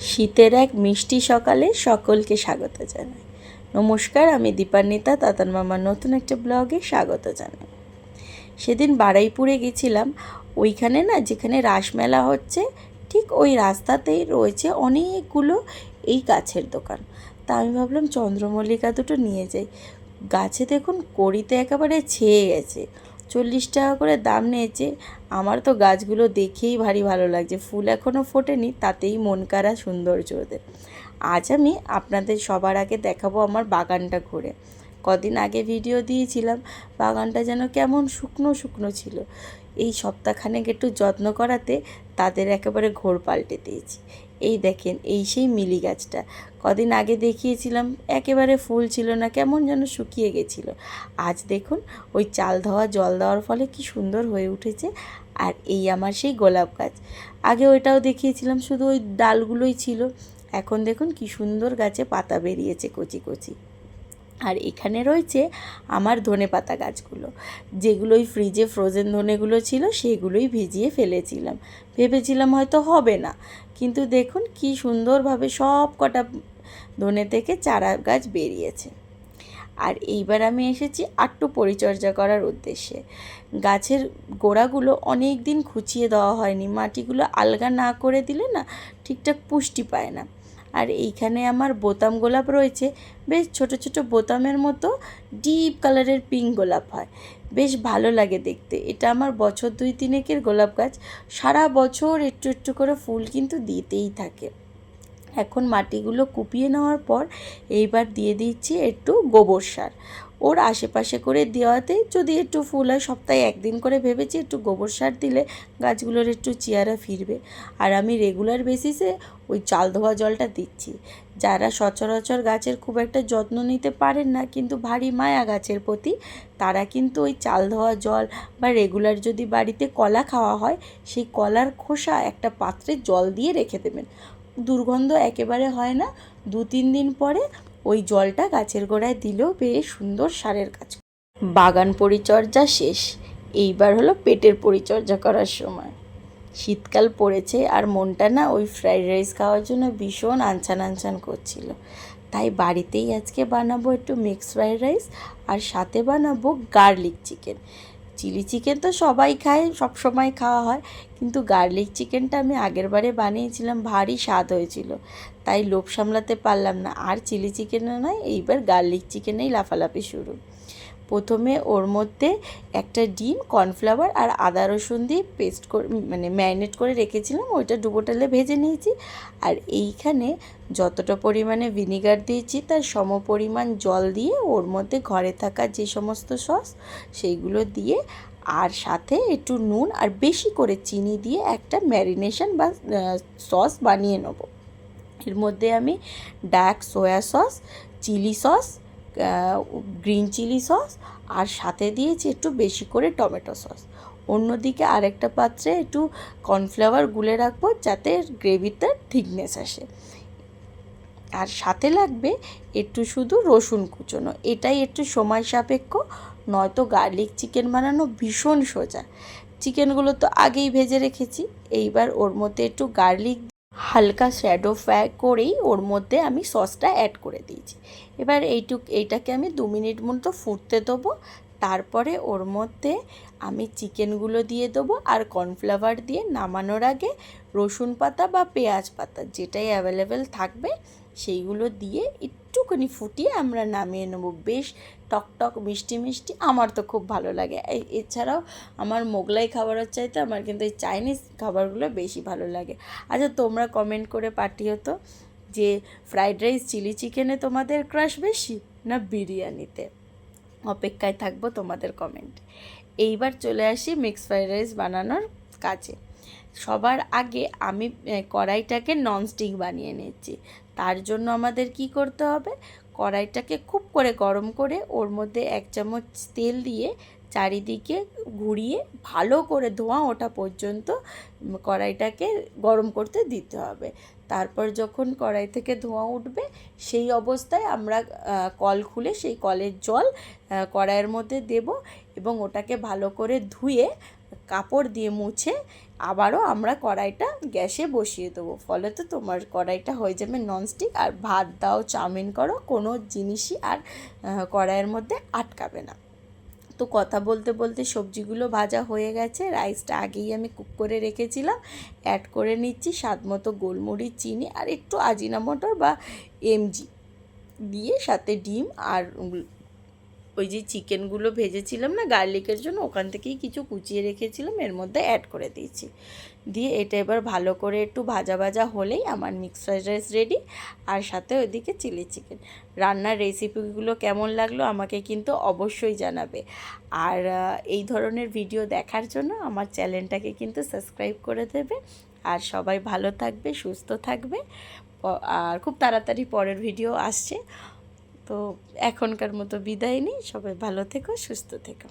শীতের এক মিষ্টি সকালে সকলকে স্বাগত জানাই। নমস্কার, আমি দীপান্বিতা, তাতান মামার নতুন একটা ব্লগে স্বাগত জানাই। সেদিন বারাইপুরে গেছিলাম, ওইখানে না যেখানে রাসমেলা হচ্ছে, ঠিক ওই রাস্তাতেই রয়েছে অনেকগুলো এই গাছের দোকান। তা আমি ভাবলাম, চন্দ্রমল্লিকা দুটো নিয়ে যাই। গাছে দেখুন, কড়িতে একেবারে ছেয়ে গেছে। চল্লিশ টাকা করে দাম নিয়েছে। আমার তো গাছগুলো দেখেই ভারী ভালো লাগছে। ফুল এখনও ফোটেনি, তাতেই মন কারা সৌন্দর্য ওদের আজ আমি আপনাদের সবার আগে দেখাবো আমার বাগানটা ঘুরে। কদিন আগে ভিডিও দিয়েছিলাম, বাগানটা যেন কেমন শুকনো শুকনো ছিল। এই সপ্তাহখানেক একটু যত্ন করাতে তাদের একেবারে ঘোর পাল্টে দিয়েছি। এই দেখেন, এই সেই মিলি গাছটা। কদিন আগে দেখিয়েছিলাম, একেবারে ফুল ছিল না, কেমন যেন শুকিয়ে গেছিল। আজ দেখুন, ওই চাল ধোয়া, জল দেওয়ার ফলে কি সুন্দর হয়ে উঠেছে। আর এই আমার সেই গোলাপ গাছ। আগে ওইটাও দেখিয়েছিলাম, শুধু ওই ডালগুলোই ছিল। এখন দেখুন, কি সুন্দর গাছে পাতা বেরিয়েছে কচি কচি। আর এখানে রয়েছে আমার ধনে পাতা গাছগুলো। যেগুলোই ফ্রিজে ফ্রোজেন ধনেগুলো ছিল, সেগুলোই ভিজিয়ে ফেলেছিলাম। ভেবেছিলাম হয়তো হবে না। কিন্তু দেখুন কি সুন্দরভাবে সব কটা ধনে থেকে চারা গাছ বেরিয়েছে। আর এইবার আমি এসেছি আটটু পরিচর্যা করার উদ্দেশ্যে। গাছের গোড়াগুলো অনেক দিন খুঁচিয়ে দেওয়া হয়নি। মাটিগুলো আলগা না করে দিলে না ঠিকঠাক পুষ্টি পায় না। আর এইখানে আমার বোতাম গোলাপ রয়েছে। বেশ ছোট ছোট বোতামের মতো ডিপ কালারের পিঙ্ক গোলাপ হয়। বেশ ভালো লাগে দেখতে। এটা আমার বছর দুই তিনেকের গোলাপ গাছ। সারা বছর একটু একটু করে ফুল কিন্তু দিতেই থাকে। এখন মাটিগুলো কুপিয়ে নেওয়ার পর এইবার দিয়ে দিচ্ছি একটু গোবর সার। ওর আশেপাশে করে দেওয়াতে যদি একটু ফুল হয়, সপ্তাহে একদিন করে ভেবেছি একটু গোবর সার দিলে গাছগুলোর একটু চেয়ারা ফিরবে। আর আমি রেগুলার বেসিসে ওই চাল ধোয়া জলটা দিচ্ছি। যারা সচরাচর গাছের খুব একটা যত্ন নিতে পারেন না, কিন্তু ভারী মায়া গাছের প্রতি, তারা কিন্তু ওই চাল ধোয়া জল বা রেগুলার যদি বাড়িতে কলা খাওয়া হয়, সেই কলার খোসা একটা পাত্রে জল দিয়ে রেখে দেবেন। দুর্গন্ধ একেবারে হয় না। দু তিন দিন পরে জলটা গাছের গোড়ায় দিলেও বেশ সুন্দর সারের কাজ। বাগান পরিচর্যা শেষ। এইবার হলো পেটের পরিচর্যা করার সময়। শীতকাল পড়েছে আর মনটা না ওই ফ্রাইড রাইস খাওয়ার জন্য ভীষণ আনছান আনছান করছিল। তাই বাড়িতেই আজকে বানাবো একটু মিক্স ফ্রাইড রাইস আর সাথে বানাবো গার্লিক চিকেন চিলি চিকেন তো সবাই খায়, সব সময় খাওয়া হয়। কিন্তু গার্লিক চিকেনটা আমি আগের বারে বানিয়েছিলাম, ভারী স্বাদ হয়েছিল। তাই লোভ সামলাতে পারলাম না। আর চিলি চিকেনে নয়, এইবার গার্লিক চিকেনেই লাফালাফি শুরু। প্রথমে ওর মধ্যে একটা ডিম, কর্নফ্লাওয়ার আর আদা রসুন দিয়ে পেস্ট করে মানে ম্যারিনেট করে রেখেছিলাম। ওইটা ডুবো তেলে ভেজে নিয়েছি। আর এইখানে যতটা পরিমাণে ভিনিগার দিয়েছি, তার সম পরিমাণ জল দিয়ে ওর মধ্যে ঘরে থাকা যে সমস্ত সস, সেইগুলো দিয়ে আর সাথে একটু নুন আর বেশি করে চিনি দিয়ে একটা ম্যারিনেশন বা সস বানিয়ে নেব। এর মধ্যে আমি dark soya sauce, chilli sauce green chilli sauce আর সাথে দিয়েছি একটু বেশি করে টমেটো সস। অন্যদিকে আরেকটা পাত্রে একটু কর্নফ্লাওয়ার গুলে রাখব যাতে গ্রেভিতে থিকনেস আসে। আর সাথে লাগবে একটু শুধু রসুন কুচোনো। এটাই একটু সময় সাপেক্ষ, নয়তো গার্লিক চিকেন বানানো ভীষণ সোজা। চিকেনগুলো তো আগেই ভেজে রেখেছি, এইবার ওর মধ্যে একটু গার্লিক হালকা শ্যাডো ফ্যাক করেই ওর মধ্যে আমি সসটা অ্যাড করে দিয়েছি। এবার এইটুক, এইটাকে আমি দু মিনিট মতো ফুটতে দেবো। তারপরে ওর মধ্যে আমি চিকেনগুলো দিয়ে দেবো আর কর্নফ্লাওয়ার দিয়ে নামানোর আগে রসুন পাতা বা পেঁয়াজ পাতা যেটাই অ্যাভেলেবেল থাকবে, সেইগুলো দিয়ে একটুখানি ফুটিয়ে আমরা নামিয়ে নেব। বেশ টক টক, মিষ্টি মিষ্টি, আমার তো খুব ভালো লাগে। এছাড়াও আমার মোগলাই খাবারের চাইতে আমার কিন্তু এই চাইনিজ খাবারগুলো বেশি ভালো লাগে। আচ্ছা তোমরা কমেন্ট করে পাঠিও তো যে ফ্রাইড রাইস চিলি চিকেনে তোমাদের ক্রাশ বেশি না বিরিয়ানিতে? অপেক্ষায় থাকব তোমাদের কমেন্ট এইবার চলে আসি মিক্স ফ্রাইড রাইস বানানোর কাজে। সবার আগে আমি কড়াইটাকে ননস্টিক বানিয়ে নিচ্ছি। তার জন্য আমাদের কি করতে হবে? কড়াইটাকে খুব করে গরম করে ওর মধ্যে এক চামচ তেল দিয়ে চারিদিকে ঘুরিয়ে ভালো করে ধোঁয়া ওঠা পর্যন্ত কড়াইটাকে গরম করতে দিতে হবে। তারপর যখন কড়াই থেকে ধোঁয়া উঠবে, সেই অবস্থায় আমরা কল খুলে সেই কলের জল কড়াইয়ের মধ্যে দেব এবং ওটাকে ভালো করে ধুয়ে কাপড় দিয়ে মুছে আবারও আমরা কড়াইটা গ্যাসে বসিয়ে দেবো। ফলে তো তোমার কড়াইটা হয়ে যাবে ননস্টিক আর ভাত দাও, চাউমিন করো, কোনো জিনিসই আর কড়াইয়ের মধ্যে আটকাবে না। তো কথা বলতে বলতে সবজিগুলো ভাজা হয়ে গেছে রাইসটা আগেই আমি কুক করে রেখেছিলাম অ্যাড করে নিচ্ছি স্বাদ মতো গোলমরিচ, চিনি আর একটু আজিনা মটর বা এমজি দিয়ে সাথে ডিম আর ওই যে চিকেনগুলো ভেজেছিলাম না, গার্লিকের জন্য ওখান থেকেই কিছু কুচিয়ে রেখেছিলাম, এর মধ্যে অ্যাড করে দিয়েছি। দিয়ে এটা এবার ভালো করে একটু ভাজা ভাজা হলেই আমার মিক্স ফ্রাইড রাইস রেডি আর সাথে ওইদিকে চিলি চিকেন রান্নার রেসিপিগুলো কেমন লাগল আমাকে কিন্তু অবশ্যই জানাবে। আর এই ধরনের ভিডিও দেখার জন্য আমার চ্যানেলটাকে কিন্তু সাবস্ক্রাইব করে দেবে। আর সবাই ভালো থাকবে, সুস্থ থাকবে। আর খুব তাড়াতাড়ি পরের ভিডিও আসছে। তো এখনকার মতো বিদায় নিই। সবাই ভালো থেকো সুস্থ থেকো।